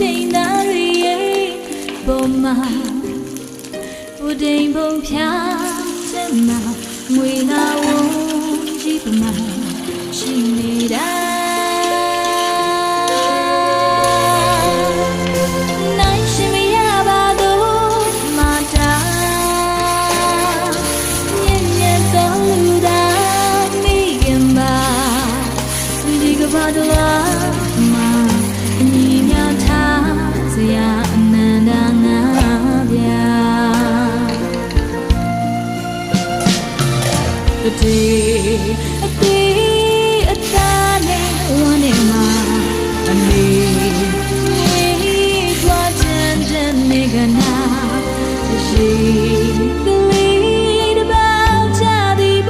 တိန်သားတွေရဲ့ဘုံမှာဘူတိန်ဘုံဖြာတဲ့မှာငွေလာဝုန်းကြည့်ပမာရှိနေတာဘာဒလာ day a day a time one in my a day we got and then nigga now the day